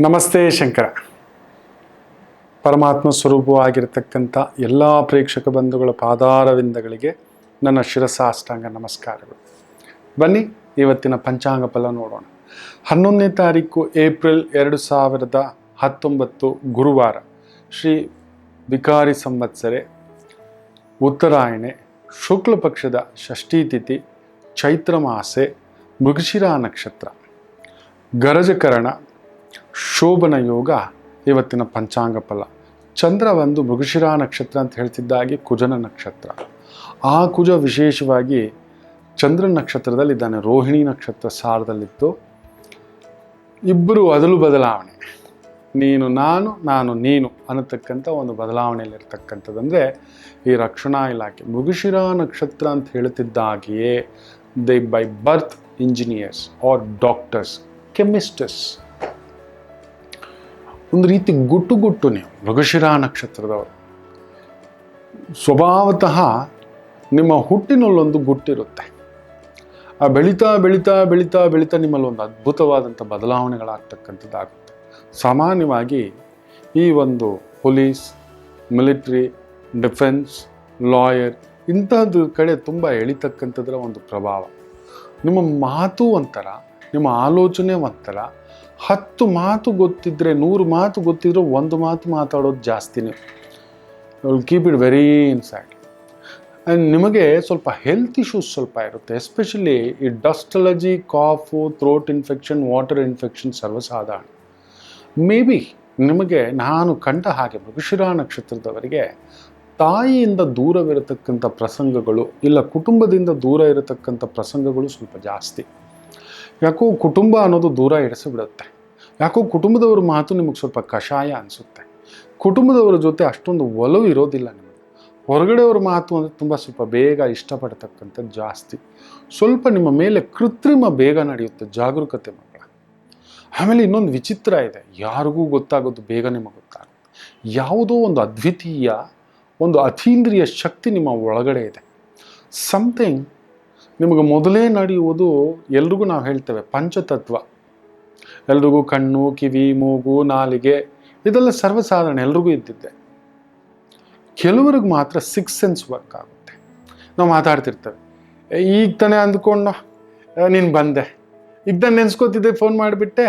ನಮಸ್ತೆ ಶಂಕರ. ಪರಮಾತ್ಮ ಸ್ವರೂಪವಾಗಿರತಕ್ಕಂಥ ಎಲ್ಲ ಪ್ರೇಕ್ಷಕ ಬಂಧುಗಳ ಪಾದಾರವಿಂದಗಳಿಗೆ ನನ್ನ ಶಿರಸಾಷ್ಟಾಂಗ ನಮಸ್ಕಾರಗಳು. ಬನ್ನಿ, ಇವತ್ತಿನ ಪಂಚಾಂಗ ಫಲ ನೋಡೋಣ. ಹನ್ನೊಂದನೇ ತಾರೀಕು ಏಪ್ರಿಲ್ ಎರಡು ಸಾವಿರದ ಹತ್ತೊಂಬತ್ತು ಗುರುವಾರ ಶ್ರೀ ವಿಕಾರಿ ಸಂವತ್ಸರೆ, ಉತ್ತರಾಯಣೆ, ಶುಕ್ಲ ಪಕ್ಷದ ಷಷ್ಠಿ ತಿಥಿ, ಚೈತ್ರ ಮಾಸೆ, ಮೃಗಶಿರಾ ನಕ್ಷತ್ರ, ಗರಜಕರಣ ಶೋಭನ ಯೋಗ ಇವತ್ತಿನ ಪಂಚಾಂಗ ಫಲ. ಚಂದ್ರ ಒಂದು ಮೃಗಶಿರಾ ನಕ್ಷತ್ರ ಅಂತ ಹೇಳ್ತಿದ್ದಾಗೆ ಕುಜನ ನಕ್ಷತ್ರ. ಆ ಕುಜ ವಿಶೇಷವಾಗಿ ಚಂದ್ರ ನಕ್ಷತ್ರದಲ್ಲಿದ್ದಾನೆ, ರೋಹಿಣಿ ನಕ್ಷತ್ರ ಸಾರದಲ್ಲಿತ್ತು. ಇಬ್ಬರು ಅದಲು ಬದಲಾವಣೆ. ನೀನು ನಾನು ನಾನು ನೀನು ಅನ್ನತಕ್ಕಂಥ ಒಂದು ಬದಲಾವಣೆಯಲ್ಲಿರ್ತಕ್ಕಂಥದ್ದಂದರೆ ಈ ರಕ್ಷಣಾ ಇಲಾಖೆ. ಮೃಗಶಿರಾ ನಕ್ಷತ್ರ ಅಂತ ಹೇಳ್ತಿದ್ದಾಗೆಯೇ they by birth engineers or doctors chemists ಒಂದು ರೀತಿ ಗುಟ್ಟು ಗುಟ್ಟು ನೀವು. ಮೃಗಶಿರಾ ನಕ್ಷತ್ರದವರು. ಸ್ವಭಾವತಃ ನಿಮ್ಮ ಹುಟ್ಟಿನಲ್ಲೊಂದು ಗುಟ್ಟಿರುತ್ತೆ. ಆ ಬೆಳೀತಾ ಬೆಳೀತಾ ಬೆಳೀತಾ ಬೆಳೀತಾ ನಿಮ್ಮಲ್ಲಿ ಒಂದು ಅದ್ಭುತವಾದಂಥ ಬದಲಾವಣೆಗಳಾಗ್ತಕ್ಕಂಥದ್ದಾಗುತ್ತೆ. ಸಾಮಾನ್ಯವಾಗಿ ಈ ಒಂದು ಪೊಲೀಸ್, ಮಿಲಿಟ್ರಿ, ಡಿಫೆನ್ಸ್, ಲಾಯರ್ ಇಂಥದ್ದು ಕಡೆ ತುಂಬ ಎಳಿತಕ್ಕಂಥದ್ರ ಒಂದು ಪ್ರಭಾವ. ನಿಮ್ಮ ಮಾತು ಒಂಥರ ನಿಮ್ಮ ಆಲೋಚನೆ ಒಂಥರ ಹತ್ತು ಮಾತು ಗೊತ್ತಿದ್ರೆ, ನೂರು ಮಾತು ಗೊತ್ತಿದ್ರೆ ಒಂದು ಮಾತು ಮಾತಾಡೋದು ಜಾಸ್ತಿನೇ. Will keep it very inside and ನಿಮಗೆ ಸ್ವಲ್ಪ ಹೆಲ್ತ್ ಇಶ್ಯೂಸ್ ಸ್ವಲ್ಪ ಇರುತ್ತೆ. ಎಸ್ಪೆಷಲಿ ಈ dust allergy cough throat infection water infection ಸರ್ವಸಾಧಾರಣ. Maybe ನಿಮಗೆ ನಾನು ಕಂಡ ಹಾಗೆ ಮೃಗಶಿರಾ ನಕ್ಷತ್ರದವರಿಗೆ ತಾಯಿಯಿಂದ ದೂರವಿರತಕ್ಕಂಥ ಪ್ರಸಂಗಗಳು ಇಲ್ಲ, ಕುಟುಂಬದಿಂದ ದೂರ ಇರತಕ್ಕಂಥ ಪ್ರಸಂಗಗಳು ಸ್ವಲ್ಪ ಜಾಸ್ತಿ. ಯಾಕೋ ಕುಟುಂಬ ಅನ್ನೋದು ದೂರ ಇರಿಸಿಬಿಡುತ್ತೆ ಯಾಕೋ ಕುಟುಂಬದವ್ರ ಮಾತು ನಿಮಗೆ ಸ್ವಲ್ಪ ಕಷಾಯ ಅನಿಸುತ್ತೆ. ಕುಟುಂಬದವರ ಜೊತೆ ಅಷ್ಟೊಂದು ಒಲವು ಇರೋದಿಲ್ಲ ನಿಮಗೆ. ಹೊರಗಡೆಯವ್ರ ಮಾತು ಅಂದರೆ ತುಂಬ ಸ್ವಲ್ಪ ಬೇಗ ಇಷ್ಟಪಡ್ತಕ್ಕಂಥದ್ದು ಜಾಸ್ತಿ. ಸ್ವಲ್ಪ ನಿಮ್ಮ ಮೇಲೆ ಕೃತ್ರಿಮ ಬೇಗ ನಡೆಯುತ್ತೆ ಜಾಗರೂಕತೆ ಮಕ್ಕಳ. ಆಮೇಲೆ ಇನ್ನೊಂದು ವಿಚಿತ್ರ ಇದೆ. ಯಾರಿಗೂ ಗೊತ್ತಾಗೋದು ಬೇಗ ನಿಮಗೆ ಗೊತ್ತಾಗುತ್ತೆ. ಯಾವುದೋ ಒಂದು ಅದ್ವಿತೀಯ, ಒಂದು ಅತೀಂದ್ರಿಯ ಶಕ್ತಿ ನಿಮ್ಮ ಒಳಗಡೆ ಇದೆ. ಸಮಥಿಂಗ್ ನಿಮಗೆ ಮೊದಲೇ ನಡೆಯುವುದು ಎಲ್ರಿಗೂ ನಾವು ಹೇಳ್ತೇವೆ, ಪಂಚತತ್ವ. ಎಲ್ರಿಗೂ ಕಣ್ಣು, ಕಿವಿ, ಮೂಗು, ನಾಲಿಗೆ, ಇದೆಲ್ಲ ಸರ್ವಸಾಧಾರಣ ಎಲ್ರಿಗೂ ಇದ್ದಿದ್ದೆ. ಕೆಲವರಿಗೆ ಮಾತ್ರ ಸಿಕ್ಸ್ ಸೆನ್ಸ್ ವರ್ಕ್ ಆಗುತ್ತೆ. ನಾವು ಮಾತಾಡ್ತಿರ್ತೇವೆ ಈಗ ತಾನೇ ಅಂದ್ಕೊಂಡು ನೀನು ಬಂದೆ. ಈಗ ತಾನೆ ನೆನ್ಸ್ಕೊತಿದ್ದೆ ಫೋನ್ ಮಾಡಿಬಿಟ್ಟೆ?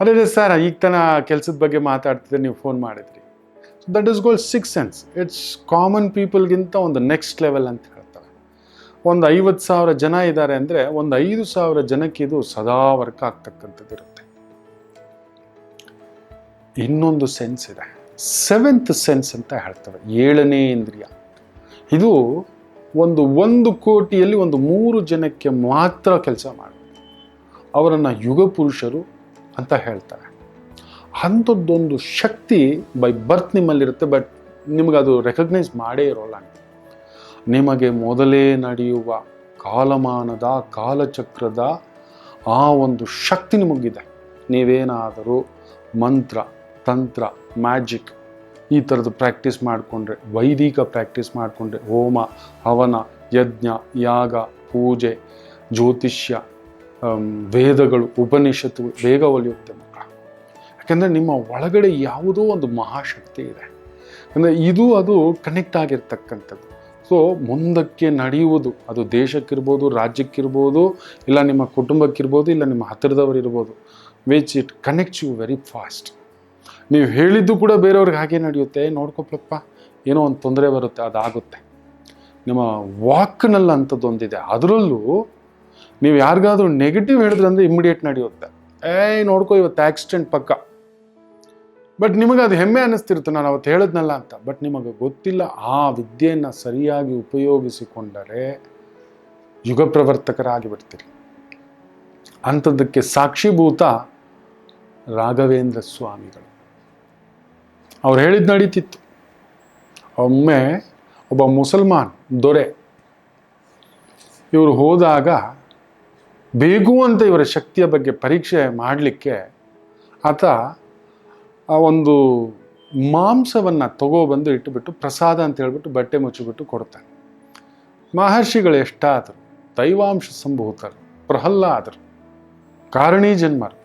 ಅದೇ ಸರ್ ಈಗ ತನ ಕೆಲಸದ ಬಗ್ಗೆ ಮಾತಾಡ್ತಿದ್ದೆ, ನೀವು ಫೋನ್ ಮಾಡಿದ್ರಿ. That is called six sense it's common ಪೀಪಲ್ಗಿಂತ ಒಂದು ನೆಕ್ಸ್ಟ್ ಲೆವೆಲ್ ಅಂತ ಹೇಳ್ತಾರೆ ಒಂದು ಐವತ್ತು ಸಾವಿರ ಜನ ಇದ್ದಾರೆ ಅಂದರೆ ಒಂದು ಐದು ಸಾವಿರ ಜನಕ್ಕೆ ಇದು ಸದಾ ವರ್ಕ್ ಆಗ್ತಕ್ಕಂಥದ್ದು ಇರುತ್ತೆ. ಇನ್ನೊಂದು ಸೆನ್ಸ್ ಇದೆ. ಸೆವೆಂತ್ ಸೆನ್ಸ್ ಅಂತ ಹೇಳ್ತಾರೆ ಏಳನೇ ಇಂದ್ರಿಯ. ಇದು ಒಂದು ಒಂದು ಕೋಟಿಯಲ್ಲಿ ಒಂದು ಮೂರು ಜನಕ್ಕೆ ಮಾತ್ರ ಕೆಲಸ ಮಾಡುತ್ತೆ ಅವರನ್ನು ಯುಗ ಪುರುಷರು ಅಂತ ಹೇಳ್ತಾರೆ. ಅಂಥದ್ದೊಂದು ಶಕ್ತಿ ಬೈ ಬರ್ತ್ ನಿಮ್ಮಲ್ಲಿರುತ್ತೆ ಬಟ್ ನಿಮಗೆ ಅದು ರೆಕಗ್ನೈಸ್ ಮಾಡೇ ಇರೋಲ್ಲ ನಿಮಗೆ ಮೊದಲೇ ನಡೆಯುವ ಕಾಲಮಾನದ, ಕಾಲಚಕ್ರದ ಆ ಒಂದು ಶಕ್ತಿ ನಿಮಗಿದೆ. ನೀವೇನಾದರೂ ಮಂತ್ರ, ತಂತ್ರ, ಮ್ಯಾಜಿಕ್ ಈ ಥರದ್ದು ಪ್ರಾಕ್ಟೀಸ್ ಮಾಡಿಕೊಂಡ್ರೆ, ವೈದಿಕ ಪ್ರಾಕ್ಟೀಸ್ ಮಾಡಿಕೊಂಡ್ರೆ, ಹೋಮ, ಹವನ, ಯಜ್ಞ, ಯಾಗ, ಪೂಜೆ, ಜ್ಯೋತಿಷ್ಯ ವೇದಗಳು ಉಪನಿಷತ್ತು ಬೇಗ ಒಲಿಯುತ್ತೆ ಮಕ್ಕಳ. ಯಾಕೆಂದರೆ ನಿಮ್ಮ ಒಳಗಡೆ ಯಾವುದೋ ಒಂದು ಮಹಾಶಕ್ತಿ ಇದೆ. ಅಂದರೆ ಇದು ಅದು ಕನೆಕ್ಟ್ ಆಗಿರ್ತಕ್ಕಂಥದ್ದು. ಸೊ ಮುಂದಕ್ಕೆ ನಡೆಯುವುದು, ಅದು ದೇಶಕ್ಕಿರ್ಬೋದು, ರಾಜ್ಯಕ್ಕಿರ್ಬೋದು, ಇಲ್ಲ ನಿಮ್ಮ ಕುಟುಂಬಕ್ಕಿರ್ಬೋದು, ಇಲ್ಲ ನಿಮ್ಮ ಹತ್ತಿರದವರಿರ್ಬೋದು which it connects you very fast ನೀವು ಹೇಳಿದ್ದು ಕೂಡ ಬೇರೆಯವ್ರಿಗೆ ಹಾಗೆ ನಡೆಯುತ್ತೆ ನೋಡ್ಕೊಪ್ಲಪ್ಪ ಏನೋ ಒಂದು ತೊಂದರೆ ಬರುತ್ತೆ, ಅದಾಗುತ್ತೆ. ನಿಮ್ಮ ವಾಕ್ನಲ್ಲಿ ಅಂಥದ್ದೊಂದಿದೆ ಅದರಲ್ಲೂ ನೀವು ಯಾರಿಗಾದ್ರೂ ನೆಗೆಟಿವ್ ಹೇಳಿದ್ರೆ ಅಂದರೆ ಇಮ್ಮಿಡಿಯೇಟ್ ನಡೆಯುತ್ತೆ. ಏಯ್, ನೋಡ್ಕೋ, ಇವತ್ತು ಆಕ್ಸಿಡೆಂಟ್ ಪಕ್ಕ. ಬಟ್ ನಿಮಗೆ ಅದು ಹೆಮ್ಮೆ ಅನ್ನಿಸ್ತಿರುತ್ತೆ, ನಾನು ಅವತ್ತು ಹೇಳಿದ್ನಲ್ಲ ಅಂತ. ಬಟ್ ನಿಮಗೆ ಗೊತ್ತಿಲ್ಲ, ಆ ವಿದ್ಯೆಯನ್ನು ಸರಿಯಾಗಿ ಉಪಯೋಗಿಸಿಕೊಂಡರೆ ಯುಗ ಪ್ರವರ್ತಕರಾಗಿ ಬಿಡ್ತೀರಿ ಅಂಥದ್ದಕ್ಕೆ ಸಾಕ್ಷಿಭೂತ ರಾಘವೇಂದ್ರ ಸ್ವಾಮಿಗಳು. ಅವ್ರು ಹೇಳಿದ್ದು ನಡೀತಿತ್ತು. ಒಮ್ಮೆ ಒಬ್ಬ ಮುಸಲ್ಮಾನ್, ದೊರೆ, ಇವರು ಹೋದಾಗ ಬೇಕು ಅಂತ ಇವರ ಶಕ್ತಿಯ ಬಗ್ಗೆ ಪರೀಕ್ಷೆ ಮಾಡಲಿಕ್ಕೆ ಆತ ಆ ಒಂದು ಮಾಂಸವನ್ನು ತಗೋಬಂದು ಇಟ್ಟುಬಿಟ್ಟು ಪ್ರಸಾದ ಅಂತ ಹೇಳ್ಬಿಟ್ಟು ಬಟ್ಟೆ ಮುಚ್ಚಿಬಿಟ್ಟು ಕೊಡ್ತಾನೆ ಮಹರ್ಷಿಗಳು ಎಷ್ಟಾದರು, ದೈವಾಂಶ ಸಂಭೂತರು, ಪ್ರಹ್ಲಾದರು, ಕಾರಣೀ ಜನ್ಮರು,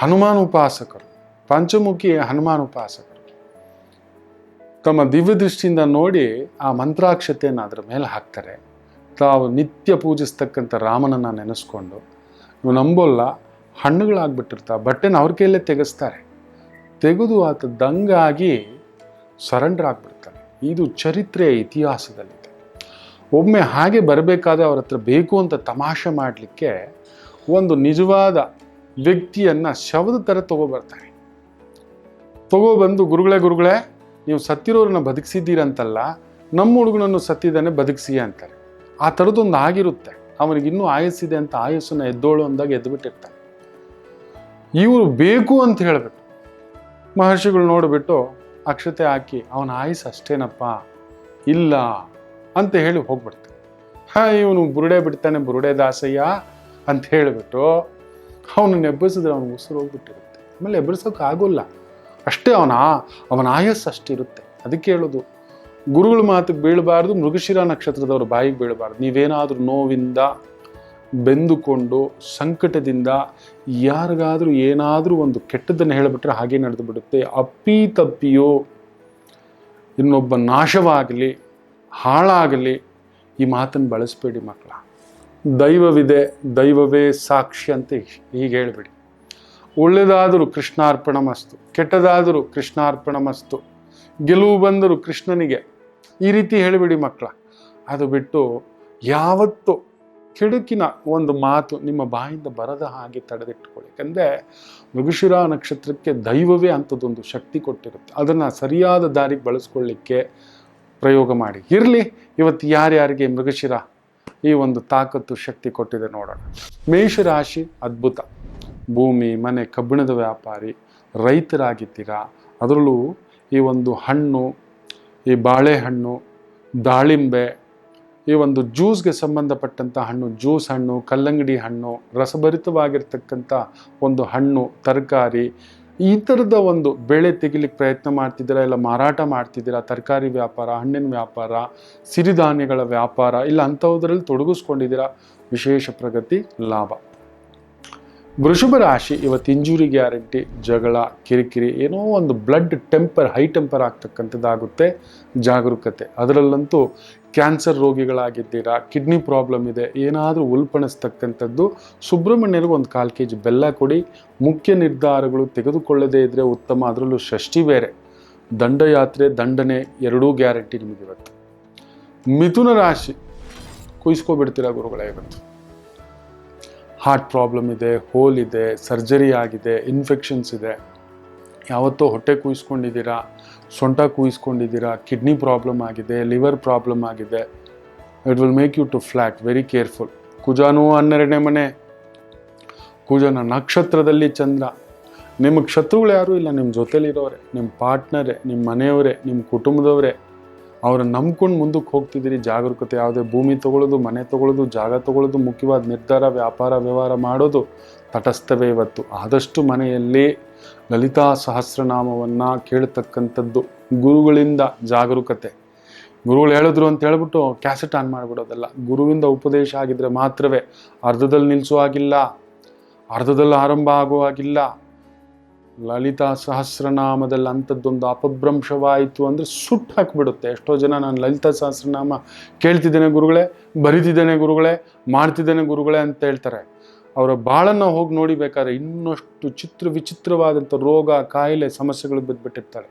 ಹನುಮಾನ್ ಉಪಾಸಕರು, ಪಂಚಮುಖಿ ಹನುಮಾನ್ ಉಪಾಸಕರು, ತಮ್ಮ ದಿವ್ಯ ದೃಷ್ಟಿಯಿಂದ ನೋಡಿ ಆ ಮಂತ್ರಾಕ್ಷತೆಯನ್ನು ಅದರ ಮೇಲೆ ಹಾಕ್ತಾರೆ. ತಾವು ನಿತ್ಯ ಪೂಜಿಸ್ತಕ್ಕಂಥ ರಾಮನನ್ನು ನೆನೆಸ್ಕೊಂಡು ನೀವು ನಂಬೋಲ್ಲ ಹಣ್ಣುಗಳಾಗ್ಬಿಟ್ಟಿರ್ತಾವೆ, ಬಟ್ಟೆನ ಅವ್ರ ಕೈಯಲ್ಲೇ ತೆಗೆಸ್ತಾರೆ. ತೆಗೆದು ಆತ ದಂಗಾಗಿ ಸರೆಂಡರ್ ಆಗಿಬಿಡ್ತಾನೆ. ಇದು ಚರಿತ್ರೆ ಇತಿಹಾಸದಲ್ಲಿದೆ. ಒಮ್ಮೆ ಹಾಗೆ ಬರಬೇಕಾದ್ರೆ ಅವ್ರ ಹತ್ರ ಬೇಕು ಅಂತ ತಮಾಷೆ ಮಾಡಲಿಕ್ಕೆ ಒಂದು ನಿಜವಾದ ವ್ಯಕ್ತಿಯನ್ನು ಶವದ ಥರ ತಗೋಬರ್ತಾರೆ ತಗೋಬಂದು ಗುರುಗಳೇ ಗುರುಗಳೇ, ನೀವು ಸತ್ತಿರೋರನ್ನ ಬದುಕಿಸಿದ್ದೀರಂತಲ್ಲ, ನಮ್ಮ ಹುಡುಗನನ್ನು ಸತ್ತಿದ್ದಾನೆ ಬದುಕಿಸಿ ಅಂತಾರೆ. ಆ ಥರದ್ದೊಂದು ಆಗಿರುತ್ತೆ. ಅವನಿಗೆ ಇನ್ನೂ ಆಯಸ್ಸಿದೆ ಅಂತ ಆಯಸ್ಸನ್ನು ಎದ್ದೋಳು ಅಂದಾಗ ಎದ್ದುಬಿಟ್ಟಿರ್ತಾನೆ ಇವರು ಬೇಕು ಅಂತ ಹೇಳಿಬಿಟ್ಟು ಮಹರ್ಷಿಗಳು ನೋಡಿಬಿಟ್ಟು ಅಕ್ಷತೆ ಹಾಕಿ, ಅವನ ಆಯುಸ್ ಅಷ್ಟೇನಪ್ಪ, ಇಲ್ಲ ಅಂತ ಹೇಳಿ ಹೋಗ್ಬಿಡ್ತಾನೆ ಹಾ, ಇವನು ಬುರುಡೆ ಬಿಡ್ತಾನೆ, ಬುರುಡೆ ದಾಸಯ್ಯ ಅಂತ ಹೇಳಿಬಿಟ್ಟು ಅವನನ್ನು ಎಬ್ಬರಿಸಿದ್ರೆ ಅವನು ಉಸಿರು ಹೋಗ್ಬಿಟ್ಟಿರುತ್ತೆ. ಆಮೇಲೆ ಎಬ್ಬರಿಸೋಕೆ ಆಗೋಲ್ಲ. ಅಷ್ಟೇ ಅವನ ಅವನ ಆಯಸ್ಸು ಅಷ್ಟಿರುತ್ತೆ. ಅದಕ್ಕೆ ಹೇಳೋದು, ಗುರುಗಳ ಮಾತಿಗೆ ಬೀಳಬಾರ್ದು, ಮೃಗಶಿರ ನಕ್ಷತ್ರದವ್ರ ಬಾಯಿಗೆ ಬೀಳಬಾರ್ದು. ನೀವೇನಾದರೂ ನೋವಿಂದ ಬೆಂದುಕೊಂಡು ಸಂಕಟದಿಂದ ಯಾರಿಗಾದರೂ ಏನಾದರೂ ಒಂದು ಕೆಟ್ಟದನ್ನು ಹೇಳಿಬಿಟ್ರೆ ಹಾಗೆ ನಡೆದು ಬಿಡುತ್ತೆ ಅಪ್ಪಿ ತಪ್ಪಿಯೋ ಇನ್ನೊಬ್ಬ ನಾಶವಾಗಲಿ, ಹಾಳಾಗಲಿ ಈ ಮಾತನ್ನು ಬಳಸಬೇಡಿ ಮಕ್ಕಳ. ದೈವವಿದೆ, ದೈವವೇ ಸಾಕ್ಷಿ ಅಂತ ಹೀಗೆ ಹೇಳಿಬಿಡಿ. ಒಳ್ಳೆಯದಾದರೂ ಕೃಷ್ಣಾರ್ಪಣ ಮಸ್ತು, ಕೆಟ್ಟದಾದರೂ ಕೃಷ್ಣಾರ್ಪಣ ಮಸ್ತು, ಗೆಲುವು ಬಂದರೂ ಕೃಷ್ಣನಿಗೆ. ಈ ರೀತಿ ಹೇಳಿಬಿಡಿ ಮಕ್ಕಳ. ಅದು ಬಿಟ್ಟು ಯಾವತ್ತು ಕೆಡುಕಿನ ಒಂದು ಮಾತು ನಿಮ್ಮ ಬಾಯಿಂದ ಬರದ ಹಾಗೆ ತಡೆದಿಟ್ಟುಕೊಳ್ಳಿ. ಯಾಕಂದರೆ ಮೃಗಶಿರ ನಕ್ಷತ್ರಕ್ಕೆ ದೈವವೇ ಅಂಥದ್ದೊಂದು ಶಕ್ತಿ ಕೊಟ್ಟಿರುತ್ತೆ. ಅದನ್ನು ಸರಿಯಾದ ದಾರಿಗೆ ಬಳಸ್ಕೊಳ್ಳಿಕ್ಕೆ ಪ್ರಯೋಗ ಮಾಡಿ. ಇರಲಿ, ಇವತ್ತು ಯಾರ್ಯಾರಿಗೆ ಮೃಗಶಿರ ಈ ಒಂದು ತಾಕತ್ತು, ಶಕ್ತಿ ಕೊಟ್ಟಿದೆ ನೋಡೋಣ. ಮೇಷರಾಶಿ ಅದ್ಭುತ. ಭೂಮಿ, ಮನೆ, ಕಬ್ಬಿಣದ ವ್ಯಾಪಾರಿ, ರೈತರಾಗಿದ್ದೀರಾ? ಅದರಲ್ಲೂ ಈ ಒಂದು ಹಣ್ಣು, ಈ ಬಾಳೆಹಣ್ಣು, ದಾಳಿಂಬೆ ಈ ಒಂದು ಜ್ಯೂಸ್ಗೆ ಸಂಬಂಧಪಟ್ಟಂಥ ಹಣ್ಣು, ಜ್ಯೂಸ್ ಹಣ್ಣು, ಕಲ್ಲಂಗಡಿ ಹಣ್ಣು ರಸಭರಿತವಾಗಿರ್ತಕ್ಕಂಥ ಒಂದು ಹಣ್ಣು, ತರಕಾರಿ, ಈ ಥರದ ಒಂದು ಬೆಳೆ ತೆಗಿಲಿಕ್ಕೆ ಪ್ರಯತ್ನ ಮಾಡ್ತಿದ್ದೀರಾ ಇಲ್ಲ ಮಾರಾಟ ಮಾಡ್ತಿದ್ದೀರಾ? ತರಕಾರಿ ವ್ಯಾಪಾರ, ಹಣ್ಣಿನ ವ್ಯಾಪಾರ, ಸಿರಿಧಾನ್ಯಗಳ ವ್ಯಾಪಾರ, ಇಲ್ಲ ಅಂಥವುದರಲ್ಲಿ ತೊಡಗಿಸ್ಕೊಂಡಿದ್ದೀರಾ? ವಿಶೇಷ ಪ್ರಗತಿ, ಲಾಭ. ವೃಷಭ ರಾಶಿ ಇವತ್ತು ಇಂಜುರಿ ಗ್ಯಾರಂಟಿ, ಜಗಳ, ಕಿರಿಕಿರಿ, ಏನೋ ಒಂದು ಬ್ಲಡ್ ಟೆಂಪರ್ ಹೈ ಟೆಂಪರ್ ಆಗ್ತಕ್ಕಂಥದ್ದಾಗುತ್ತೆ, ಜಾಗರೂಕತೆ. ಅದರಲ್ಲಂತೂ ಕ್ಯಾನ್ಸರ್ ರೋಗಿಗಳಾಗಿದ್ದೀರಾ ಕಿಡ್ನಿ ಪ್ರಾಬ್ಲಮ್ ಇದೆ, ಏನಾದರೂ ಉಲ್ಪಣಿಸ್ತಕ್ಕಂಥದ್ದು ಸುಬ್ರಹ್ಮಣ್ಯರಿಗೆ ಒಂದು ಕಾಲು ಕೆ ಜಿ ಬೆಲ್ಲ ಕೊಡಿ. ಮುಖ್ಯ ನಿರ್ಧಾರಗಳು ತೆಗೆದುಕೊಳ್ಳದೇ ಇದ್ದರೆ ಉತ್ತಮ, ಅದರಲ್ಲೂ ಷಷ್ಠಿ ಬೇರೆ. ದಂಡಯಾತ್ರೆ, ದಂಡನೆ, ಎರಡೂ ಗ್ಯಾರಂಟಿ ನಿಮಗಿರುತ್ತೆ ಮಿಥುನ ರಾಶಿ, ಕುಯಿಸ್ಕೊಬಿಡ್ತೀರಾ ಗುರುಗಳೇ ಇವತ್ತು? ಹಾರ್ಟ್ ಪ್ರಾಬ್ಲಮ್ ಇದೆ ಹೋಲ್ ಇದೆ ಸರ್ಜರಿ ಆಗಿದೆ ಇನ್ಫೆಕ್ಷನ್ಸ್ ಇದೆ. ಯಾವತ್ತೋ ಹೊಟ್ಟೆ ಕೂಯಿಸ್ಕೊಂಡಿದ್ದೀರಾ, ಸೊಂಟ ಕೂಯಿಸ್ಕೊಂಡಿದ್ದೀರಾ ಕಿಡ್ನಿ ಪ್ರಾಬ್ಲಮ್ ಆಗಿದೆ ಲಿವರ್ ಪ್ರಾಬ್ಲಮ್ ಆಗಿದೆ. It will make you to flat very careful ಕುಜಾನೂ ಹನ್ನೆರಡನೇ ಮನೆ. ಕುಜನ ನಕ್ಷತ್ರದಲ್ಲಿ ಚಂದ್ರ. ನಿಮಗೆ ಶತ್ರುಗಳು ಯಾರೂ ಇಲ್ಲ, ನಿಮ್ಮ ಜೊತೆಲಿರೋರೆ, ನಿಮ್ಮ ಪಾರ್ಟ್ನರೇ ನಿಮ್ಮ ಮನೆಯವರೇ, ನಿಮ್ಮ ಕುಟುಂಬದವರೇ. ಅವ್ರನ್ನ ನಂಬ್ಕೊಂಡು ಮುಂದಕ್ಕೆ ಹೋಗ್ತಿದ್ದೀರಿ ಜಾಗರೂಕತೆ ಯಾವುದೇ ಭೂಮಿ ತೊಗೊಳ್ಳೋದು ಮನೆ ತೊಗೊಳ್ಳೋದು ಜಾಗ ತಗೊಳ್ಳೋದು ಮುಖ್ಯವಾದ ನಿರ್ಧಾರ, ವ್ಯಾಪಾರ, ವ್ಯವಹಾರ ಮಾಡೋದು ತಟಸ್ಥವೇ ಇವತ್ತು. ಆದಷ್ಟು ಮನೆಯಲ್ಲಿ ಲಲಿತಾ ಸಹಸ್ರನಾಮವನ್ನು ಕೇಳತಕ್ಕಂಥದ್ದು ಗುರುಗಳಿಂದ ಜಾಗರೂಕತೆ. ಗುರುಗಳು ಹೇಳಿದ್ರು ಅಂತ ಹೇಳ್ಬಿಟ್ಟು ಕ್ಯಾಸೆಟ್ ಆನ್ ಮಾಡಿಬಿಡೋದಲ್ಲ. ಗುರುವಿಂದ ಉಪದೇಶ ಆಗಿದ್ರೆ ಮಾತ್ರವೇ. ಅರ್ಧದಲ್ಲಿ ನಿಲ್ಲಿಸೋ ಆಗಿಲ್ಲ ಅರ್ಧದಲ್ಲಿ ಆರಂಭ ಆಗೋ ಹಾಗಿಲ್ಲ. ಲಲಿತಾ ಸಹಸ್ರನಾಮದಲ್ಲಿ ಅಂಥದ್ದೊಂದು ಅಪಭ್ರಂಶವಾಯಿತು ಅಂದರೆ ಸುಟ್ಟು ಹಾಕಿಬಿಡುತ್ತೆ. ಎಷ್ಟೋ ಜನ ನಾನು ಲಲಿತಾ ಸಹಸ್ರನಾಮ ಕೇಳ್ತಿದ್ದೇನೆ ಗುರುಗಳೇ, ಬರಿತಿದ್ದೇನೆ ಗುರುಗಳೇ, ಮಾಡ್ತಿದ್ದೇನೆ ಗುರುಗಳೇ ಅಂತ ಹೇಳ್ತಾರೆ. ಅವರ ಬಾಳನ್ನು ಹೋಗಿ ನೋಡಿಬೇಕಾದ್ರೆ ಇನ್ನಷ್ಟು ಚಿತ್ರ ವಿಚಿತ್ರವಾದಂಥ ರೋಗ, ಕಾಯಿಲೆ, ಸಮಸ್ಯೆಗಳು ಬಿದ್ದುಬಿಟ್ಟಿರ್ತಾರೆ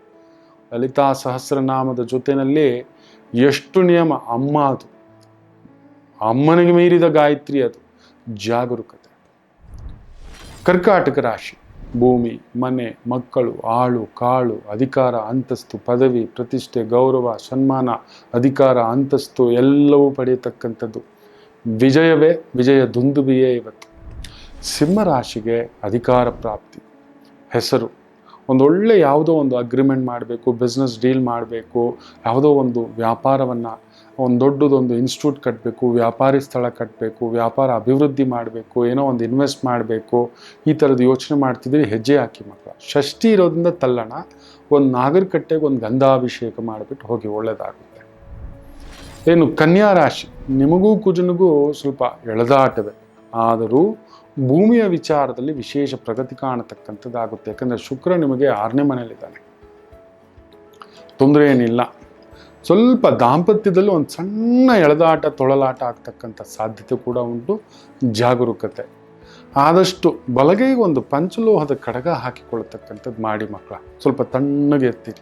ಲಲಿತಾ ಸಹಸ್ರನಾಮದ ಜೊತೆಯಲ್ಲಿ ಎಷ್ಟು ನಿಯಮ? ಅಮ್ಮ ಅದು. ಅಮ್ಮನಿಗೆ ಮೀರಿದ ಗಾಯತ್ರಿ ಅದು. ಜಾಗರೂಕತೆ. ಕರ್ಕಾಟಕ ರಾಶಿ. ಭೂಮಿ, ಮನೆ, ಮಕ್ಕಳು, ಆಳು, ಕಾಳು, ಅಧಿಕಾರ, ಅಂತಸ್ತು, ಪದವಿ, ಪ್ರತಿಷ್ಠೆ, ಗೌರವ, ಸನ್ಮಾನ, ಅಧಿಕಾರ, ಅಂತಸ್ತು ಎಲ್ಲವೂ ಪಡೆಯತಕ್ಕಂಥದ್ದು. ವಿಜಯವೇ ವಿಜಯ ದುಂದುಬಿಯೇ ಇವತ್ತು. ಸಿಂಹರಾಶಿಗೆ ಅಧಿಕಾರ ಪ್ರಾಪ್ತಿ. ಹೆಸರು. ಒಂದೊಳ್ಳೆ ಯಾವುದೋ ಒಂದು ಅಗ್ರಿಮೆಂಟ್ ಮಾಡಬೇಕು ಬಿಸ್ನೆಸ್ ಡೀಲ್ ಮಾಡಬೇಕು, ಯಾವುದೋ ಒಂದು ವ್ಯಾಪಾರವನ್ನು ಒಂದು ದೊಡ್ಡದೊಂದು ಇನ್ಸ್ಟಿಟ್ಯೂಟ್ ಕಟ್ಟಬೇಕು ವ್ಯಾಪಾರಿ ಸ್ಥಳ ಕಟ್ಟಬೇಕು ವ್ಯಾಪಾರ ಅಭಿವೃದ್ಧಿ ಮಾಡಬೇಕು, ಏನೋ ಒಂದು ಇನ್ವೆಸ್ಟ್ ಮಾಡಬೇಕು, ಈ ಥರದ್ದು ಯೋಚನೆ ಮಾಡ್ತಿದ್ರೆ ಹೆಜ್ಜೆ ಹಾಕಿ ಮಕ್ಕಳ. ಷಷ್ಠಿ ಇರೋದ್ರಿಂದ ತಲ್ಲಣ, ಒಂದು ನಾಗರಿಕಟ್ಟೆಗೆ ಒಂದು ಗಂಧಾಭಿಷೇಕ ಮಾಡಿಬಿಟ್ಟು ಹೋಗಿ ಒಳ್ಳೆಯದಾಗುತ್ತೆ ಏನು ಕನ್ಯಾ ರಾಶಿ, ನಿಮಗೂ ಕುಜನಿಗೂ ಸ್ವಲ್ಪ ಎಳೆದಾಟವೇ. ಆದರೂ ಭೂಮಿಯ ವಿಚಾರದಲ್ಲಿ ವಿಶೇಷ ಪ್ರಗತಿ ಕಾಣತಕ್ಕಂಥದ್ದಾಗುತ್ತೆ. ಯಾಕಂದರೆ ಶುಕ್ರ ನಿಮಗೆ ಆರನೇ ಮನೆಯಲ್ಲಿದ್ದಾನೆ. ತೊಂದರೆ ಏನಿಲ್ಲ. ಸ್ವಲ್ಪ ದಾಂಪತ್ಯದಲ್ಲಿ ಒಂದು ಸಣ್ಣ ಎಳೆದಾಟ, ತೊಳಲಾಟ ಆಗ್ತಕ್ಕಂಥ ಸಾಧ್ಯತೆ ಕೂಡ ಉಂಟು. ಜಾಗರೂಕತೆ. ಆದಷ್ಟು ಬಲಗೈಗೆ ಒಂದು ಪಂಚಲೋಹದ ಕಡಗ ಹಾಕಿಕೊಳ್ಳತಕ್ಕಂಥದ್ದು ಮಾಡಿ ಮಕ್ಕಳ. ಸ್ವಲ್ಪ ತಣ್ಣಗೆ ಎತ್ತಿರಿ.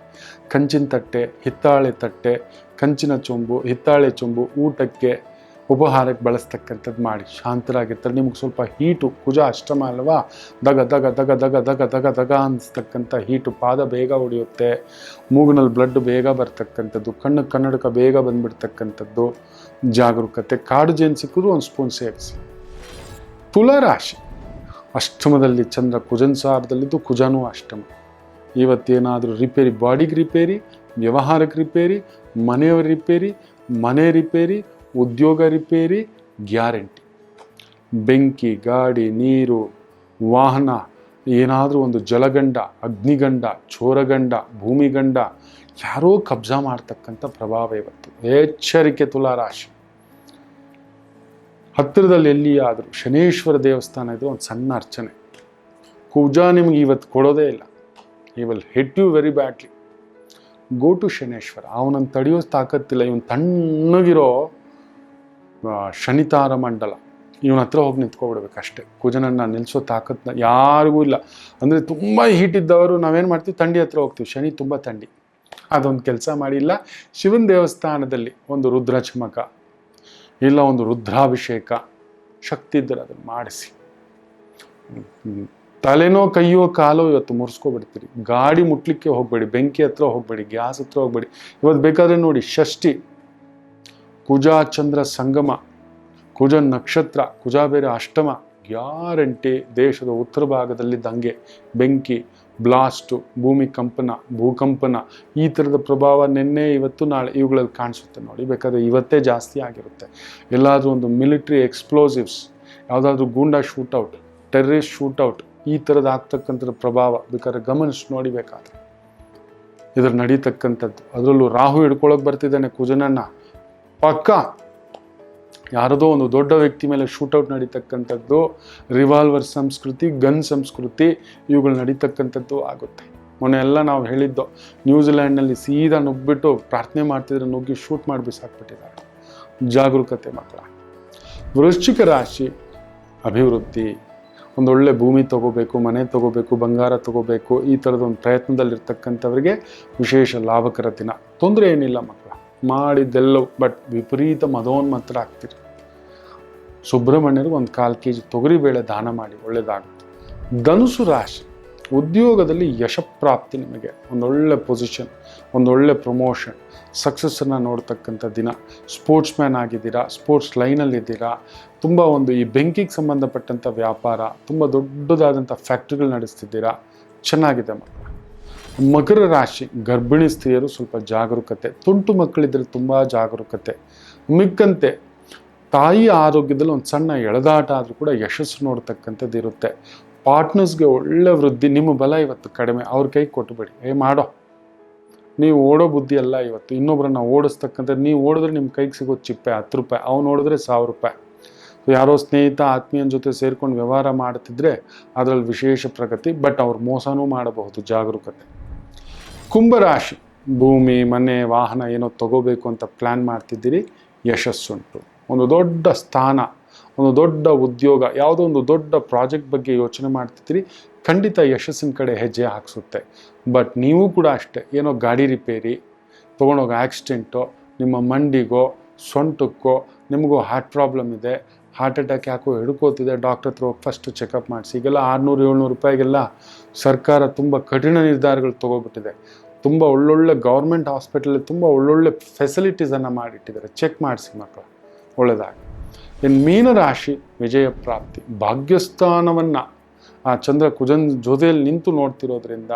ಕಂಚಿನ ತಟ್ಟೆ, ಹಿತ್ತಾಳೆ ತಟ್ಟೆ, ಕಂಚಿನ ಚೊಂಬು, ಹಿತ್ತಾಳೆ ಚೊಂಬು, ಊಟಕ್ಕೆ ಉಪಹಾರಕ್ಕೆ ಬಳಸ್ತಕ್ಕಂಥದ್ದು ಮಾಡಿ ಶಾಂತರಾಗಿರ್ತಾರೆ. ನಿಮ್ಗೆ ಸ್ವಲ್ಪ ಹೀಟು, ಕುಜ, ಅಷ್ಟಮ ಅಲ್ವಾ? ದಗ ದಗ ದಗ ದಗ ದಗ ದಗ ದಗ ಅನಿಸ್ತಕ್ಕಂಥ ಹೀಟು ಪಾದ ಬೇಗ ಹೊಡೆಯುತ್ತೆ ಮೂಗಿನಲ್ಲಿ ಬ್ಲಡ್ ಬೇಗ ಬರ್ತಕ್ಕಂಥದ್ದು, ಕಣ್ಣು ಕನ್ನಡಕ ಬೇಗ ಬಂದ್ಬಿಡ್ತಕ್ಕಂಥದ್ದು ಜಾಗರೂಕತೆ. ಕಾಡು ಜೇನು ಸಿಕ್ಕಿದ್ರು ಒಂದು ಸ್ಪೂನ್ ಸೇರಿಸಿ. ತುಲಾರಾಶಿ. ಅಷ್ಟಮದಲ್ಲಿ ಚಂದ್ರ ಕುಜನ್ ಸಾರದಲ್ಲಿದ್ದು ಕುಜನೂ ಅಷ್ಟಮ. ಇವತ್ತೇನಾದರೂ ರಿಪೇರಿ, ಬಾಡಿಗೆ ರಿಪೇರಿ, ವ್ಯವಹಾರಕ್ಕೆ ರಿಪೇರಿ ಮನೆಯವ್ರ ರಿಪೇರಿ, ಮನೆ ರಿಪೇರಿ ಉದ್ಯೋಗ ರಿಪೇರಿ, ಗ್ಯಾರಂಟಿ. ಬೆಂಕಿ, ಗಾಡಿ, ನೀರು, ವಾಹನ, ಏನಾದರೂ ಒಂದು ಜಲಗಂಡ, ಅಗ್ನಿಗಂಡ ಚೋರಗಂಡ ಭೂಮಿಗಂಡ, ಯಾರೋ ಕಬ್ಜಾ ಮಾಡ್ತಕ್ಕಂಥ ಪ್ರಭಾವ ಇವತ್ತು. ಎಚ್ಚರಿಕೆ ತುಲಾರಾಶಿ. ಹತ್ತಿರದಲ್ಲಿ ಎಲ್ಲಿಯಾದರೂ ಶನೇಶ್ವರ ದೇವಸ್ಥಾನ ಇದ್ರೆ ಒಂದು ಸಣ್ಣ ಅರ್ಚನೆ. ಕೂಜಾ ನಿಮ್ಗೆ ಇವತ್ತು ಕೊಡೋದೇ ಇಲ್ಲ. ಈ will hit you very badly go to Shaneshwara. ಅವನನ್ನು ತಡೆಯೋ ತಾಕತ್ತಿಲ್ಲ. ಇವನು ತಣ್ಣಗಿರೋ ಶನಿತಾರ ಮಂಡಲ. ಇವನ ಹತ್ರ ಹೋಗಿ ನಿಂತ್ಕೊಬಿಡ್ಬೇಕು ಅಷ್ಟೇ ಕುಜನನ್ನು ನಿಲ್ಲಿಸೋ ತಾಕತ್ನ ಯಾರಿಗೂ ಇಲ್ಲ. ಅಂದರೆ ತುಂಬ ಹೀಟ್ ಇದ್ದವರು ನಾವೇನು ಮಾಡ್ತೀವಿ? ಥಂಡಿ ಹತ್ರ ಹೋಗ್ತೀವಿ. ಶನಿ ತುಂಬ ಥಂಡಿ ಅದೊಂದು ಕೆಲಸ ಮಾಡಿಲ್ಲ ಶಿವನ ದೇವಸ್ಥಾನದಲ್ಲಿ ಒಂದು ರುದ್ರ ಚಮಕ ಇಲ್ಲ ಒಂದು ರುದ್ರಾಭಿಷೇಕ, ಶಕ್ತಿ ಇದ್ದರೆ ಅದನ್ನು ಮಾಡಿಸಿ. ತಲೆನೋ, ಕೈಯೋ, ಕಾಲೋ ಇವತ್ತು ಮುರ್ಸ್ಕೊಬಿಡ್ತೀರಿ. ಗಾಡಿ ಮುಟ್ಲಿಕ್ಕೆ ಹೋಗಬೇಡಿ, ಬೆಂಕಿ ಹತ್ರ ಹೋಗಬೇಡಿ, ಗ್ಯಾಸ್ ಹತ್ರ ಹೋಗಬೇಡಿ. ಇವತ್ತು ಬೇಕಾದ್ರೆ ನೋಡಿ, ಷಷ್ಠಿ. ಕುಜ ಚಂದ್ರ ಸಂಗಮ, ಕುಜ ನಕ್ಷತ್ರ, ಕುಜ ಬೇರೆ ಅಷ್ಟಮ, ಗ್ಯಾರಂಟಿ ದೇಶದ ಉತ್ತರ ಭಾಗದಲ್ಲಿ ದಂಗೆ ಬೆಂಕಿ, ಬ್ಲಾಸ್ಟು, ಭೂಮಿ ಕಂಪನ, ಭೂಕಂಪನ, ಈ ಥರದ ಪ್ರಭಾವ ನಿನ್ನೆ, ಇವತ್ತು, ನಾಳೆ ಇವುಗಳಲ್ಲಿ ಕಾಣಿಸುತ್ತೆ ನೋಡಿ. ಬೇಕಾದರೆ ಇವತ್ತೇ ಜಾಸ್ತಿ ಆಗಿರುತ್ತೆ. ಎಲ್ಲಾದರೂ ಒಂದು ಮಿಲಿಟ್ರಿ ಎಕ್ಸ್ಪ್ಲೋಸಿವ್ಸ್, ಯಾವುದಾದ್ರೂ ಗೂಂಡಾ ಶೂಟೌಟ್, ಟೆರ್ರಿಸ್ಟ್ ಶೂಟೌಟ್, ಈ ಥರದ ಆಗ್ತಕ್ಕಂಥದ್ದು ಪ್ರಭಾವ ಬೇಕಾದ್ರೆ ಗಮನಿಸಿ ನೋಡಿಬೇಕಾದ್ರೆ. ಇದ್ರ ನಡೀತಕ್ಕಂಥದ್ದು. ಅದರಲ್ಲೂ ರಾಹು ಹಿಡ್ಕೊಳಕ್ಕೆ ಬರ್ತಿದ್ದಾನೆ ಕುಜನನ್ನ. ಪಕ್ಕ ಯಾರದೋ ಒಂದು ದೊಡ್ಡ ವ್ಯಕ್ತಿ ಮೇಲೆ ಶೂಟೌಟ್ ನಡೀತಕ್ಕಂಥದ್ದು ರಿವಾಲ್ವರ್ ಸಂಸ್ಕೃತಿ ಗನ್ ಸಂಸ್ಕೃತಿ, ಇವುಗಳು ನಡೀತಕ್ಕಂಥದ್ದು ಆಗುತ್ತೆ. ಮೊನ್ನೆ ಎಲ್ಲ ನಾವು ಹೇಳಿದ್ದು, ನ್ಯೂಜಿಲ್ಯಾಂಡ್ನಲ್ಲಿ ಸೀದಾ ನುಗ್ಗಿಬಿಟ್ಟು ಪ್ರಾರ್ಥನೆ ಮಾಡ್ತಿದ್ರೆ ನುಗ್ಗಿ ಶೂಟ್ ಮಾಡಿ ಬಿಸಾಕ್ಬಿಟ್ಟಿದ್ದಾರೆ. ಜಾಗರೂಕತೆ ಮಾತ್ರ. ವೃಶ್ಚಿಕ ರಾಶಿ, ಅಭಿವೃದ್ಧಿ ಒಂದೊಳ್ಳೆ ಭೂಮಿ ತಗೋಬೇಕು, ಮನೆ ತಗೋಬೇಕು, ಬಂಗಾರ ತಗೋಬೇಕು, ಈ ಥರದ ಒಂದು ಪ್ರಯತ್ನದಲ್ಲಿರ್ತಕ್ಕಂಥವ್ರಿಗೆ ವಿಶೇಷ ಲಾಭಕರ ದಿನ. ತೊಂದರೆ ಏನಿಲ್ಲ ಮಕ್ಕಳ. ಮಾಡಿದ್ದೆಲ್ಲವೂ ಬಟ್ ವಿಪರೀತ ಮದೋನ್ಮತ್ತರಾಗ್ತೀರಿ ಸುಬ್ರಹ್ಮಣ್ಯರು ಒಂದು ಕಾಲು ಕೆ ಜಿ ತೊಗರಿಬೇಳೆ ದಾನ ಮಾಡಿ ಒಳ್ಳೆಯದಾಗುತ್ತೆ ಧನುಸು ರಾಶಿ, ಉದ್ಯೋಗದಲ್ಲಿ ಯಶಪ್ರಾಪ್ತಿ ನಿಮಗೆ. ಒಂದೊಳ್ಳೆ ಪೊಸಿಷನ್ ಒಂದೊಳ್ಳೆ ಪ್ರಮೋಷನ್ ಸಕ್ಸಸ್ಸನ್ನು ನೋಡ್ತಕ್ಕಂಥ ದಿನ. ಸ್ಪೋರ್ಟ್ಸ್ ಮ್ಯಾನ್ ಆಗಿದ್ದೀರಾ ಸ್ಪೋರ್ಟ್ಸ್ ಲೈನಲ್ಲಿದ್ದೀರಾ ತುಂಬ ಒಂದು ಈ ಬೆಂಕಿಗೆ ಸಂಬಂಧಪಟ್ಟಂಥ ವ್ಯಾಪಾರ, ತುಂಬ ದೊಡ್ಡದಾದಂಥ ಫ್ಯಾಕ್ಟ್ರಿಗಳು ನಡೆಸ್ತಿದ್ದೀರಾ, ಚೆನ್ನಾಗಿದೆ ಮಕ್ಕಳು. ಮಕರ ರಾಶಿ, ಗರ್ಭಿಣಿ ಸ್ತ್ರೀಯರು ಸ್ವಲ್ಪ ಜಾಗರೂಕತೆ, ತುಂಟು ಮಕ್ಕಳಿದ್ರೆ ತುಂಬ ಜಾಗರೂಕತೆ, ಮಿಕ್ಕಂತೆ ತಾಯಿ ಆರೋಗ್ಯದಲ್ಲಿ ಒಂದು ಸಣ್ಣ ಎಳೆದಾಟ ಆದರೂ ಕೂಡ ಯಶಸ್ಸು ನೋಡ್ತಕ್ಕಂಥದ್ದು ಇರುತ್ತೆ. ಪಾರ್ಟ್ನರ್ಸ್ಗೆ ಒಳ್ಳೆ ವೃದ್ಧಿ, ನಿಮ್ಮ ಬಲ ಇವತ್ತು ಕಡಿಮೆ, ಅವ್ರ ಕೈ ಕೊಟ್ಟುಬೇಡಿ ಏ, ಮಾಡೋ. ನೀವು ಓಡೋ ಬುದ್ಧಿ ಅಲ್ಲ ಇವತ್ತು ಇನ್ನೊಬ್ಬರನ್ನ ಓಡಿಸ್ತಕ್ಕಂಥದ್ದು, ನೀವು ಓಡಿದ್ರೆ ನಿಮ್ಮ ಕೈಗೆ ಸಿಗೋ ಚಿಪ್ಪೆ, ಹತ್ತು ರೂಪಾಯಿ, ಅವ್ನು ಓಡಿದ್ರೆ ಸಾವಿರ ರೂಪಾಯಿ. ಯಾರೋ ಸ್ನೇಹಿತ, ಆತ್ಮೀಯನ ಜೊತೆ ಸೇರ್ಕೊಂಡು ವ್ಯವಹಾರ ಮಾಡ್ತಿದ್ರೆ ಅದರಲ್ಲಿ ವಿಶೇಷ ಪ್ರಗತಿ ಬಟ್ ಅವ್ರು ಮೋಸನೂ ಮಾಡಬಹುದು ಜಾಗರೂಕತೆ. ಕುಂಭರಾಶಿ, ಭೂಮಿ, ಮನೆ, ವಾಹನ ಏನೋ ತಗೋಬೇಕು ಅಂತ ಪ್ಲ್ಯಾನ್ ಮಾಡ್ತಿದ್ದೀರಿ ಯಶಸ್ಸುಂಟು ಒಂದು ದೊಡ್ಡ ಸ್ಥಾನ, ಒಂದು ದೊಡ್ಡ ಉದ್ಯೋಗ, ಯಾವುದೋ ಒಂದು ದೊಡ್ಡ ಪ್ರಾಜೆಕ್ಟ್ ಬಗ್ಗೆ ಯೋಚನೆ ಮಾಡ್ತಿದ್ದೀರಿ, ಖಂಡಿತ ಯಶಸ್ಸಿನ ಕಡೆ ಹೆಜ್ಜೆ ಹಾಕಿಸುತ್ತೆ. ಬಟ್ ನೀವು ಕೂಡ ಅಷ್ಟೇ, ಏನೋ ಗಾಡಿ ರಿಪೇರಿ, ತೊಗೊಂಡೋಗ ಆ್ಯಕ್ಸಿಡೆಂಟು ನಿಮ್ಮ ಮಂಡಿಗೋ, ಸೊಂಟಕ್ಕೋ, ನಿಮಗೂ ಹಾರ್ಟ್ ಪ್ರಾಬ್ಲಮ್ ಇದೆ ಹಾರ್ಟ್ ಅಟ್ಯಾಕ್ ಯಾಕೋ ಹಿಡ್ಕೋತಿದೆ ಡಾಕ್ಟರ್ ಹತ್ರ ಹೋಗಿ ಫಸ್ಟ್ ಚೆಕಪ್ ಮಾಡಿಸಿ, ಈಗೆಲ್ಲ ಆರುನೂರು ಏಳ್ನೂರು ರೂಪಾಯಿಗೆಲ್ಲ ಸರ್ಕಾರ ತುಂಬ ಕಠಿಣ ನಿರ್ಧಾರಗಳು ತೊಗೊಬಿಟ್ಟಿದೆ. ತುಂಬ ಒಳ್ಳೊಳ್ಳೆ ಗೌರ್ಮೆಂಟ್ ಹಾಸ್ಪಿಟಲಲ್ಲಿ ತುಂಬ ಒಳ್ಳೊಳ್ಳೆ ಫೆಸಿಲಿಟೀಸನ್ನು ಮಾಡಿಟ್ಟಿದ್ದಾರೆ. ಚೆಕ್ ಮಾಡಿಸಿ ಮಕ್ಕಳು ಒಳ್ಳೆಯದಾಗಿ ಇನ್ನು ಮೀನರಾಶಿ ವಿಜಯ ಪ್ರಾಪ್ತಿ. ಭಾಗ್ಯಸ್ಥಾನವನ್ನು ಆ ಚಂದ್ರ ಕುಜನ್ ಜೊತೆಯಲ್ಲಿ ನಿಂತು ನೋಡ್ತಿರೋದ್ರಿಂದ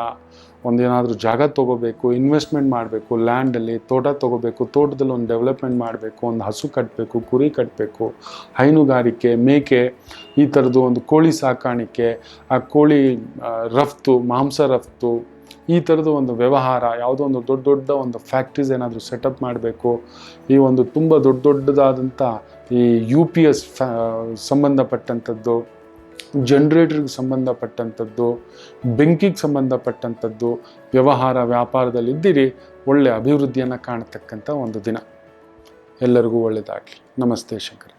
ಒಂದೇನಾದರೂ ಜಾಗ ತೊಗೋಬೇಕು ಇನ್ವೆಸ್ಟ್ಮೆಂಟ್ ಮಾಡಬೇಕು ಲ್ಯಾಂಡಲ್ಲಿ ತೋಟ ತೊಗೋಬೇಕು, ತೋಟದಲ್ಲಿ ಒಂದು ಡೆವಲಪ್ಮೆಂಟ್ ಮಾಡಬೇಕು, ಒಂದು ಹಸು ಕಟ್ಟಬೇಕು ಕುರಿ ಕಟ್ಟಬೇಕು ಹೈನುಗಾರಿಕೆ, ಮೇಕೆ, ಈ ಥರದ್ದು ಒಂದು ಕೋಳಿ ಸಾಕಾಣಿಕೆ, ಆ ಕೋಳಿ ರಫ್ತು, ಮಾಂಸ ರಫ್ತು ಈ ಥರದ ಒಂದು ವ್ಯವಹಾರ, ಯಾವುದೋ ಒಂದು ದೊಡ್ಡ ದೊಡ್ಡ ಒಂದು ಫ್ಯಾಕ್ಟ್ರೀಸ್ ಏನಾದರೂ ಸೆಟಪ್ ಮಾಡಬೇಕು, ಈ ಒಂದು ತುಂಬ ದೊಡ್ಡ ದೊಡ್ಡದಾದಂಥ ಈ ಯು ಪಿ ಎಸ್ ಫ್ಯಾ ಸಂಬಂಧಪಟ್ಟಂಥದ್ದು ಜನ್ರೇಟರ್ಗೆ ಸಂಬಂಧಪಟ್ಟಂಥದ್ದು, ಬೆಂಕಿಗೆ ಸಂಬಂಧಪಟ್ಟಂಥದ್ದು, ವ್ಯವಹಾರ ವ್ಯಾಪಾರದಲ್ಲಿದ್ದೀರಿ ಒಳ್ಳೆ ಅಭಿವೃದ್ಧಿಯನ್ನು ಕಾಣತಕ್ಕಂಥ ಒಂದು ದಿನ. ಎಲ್ಲರಿಗೂ ಒಳ್ಳೆಯದಾಗಲಿ ನಮಸ್ತೆ ಶಂಕರ.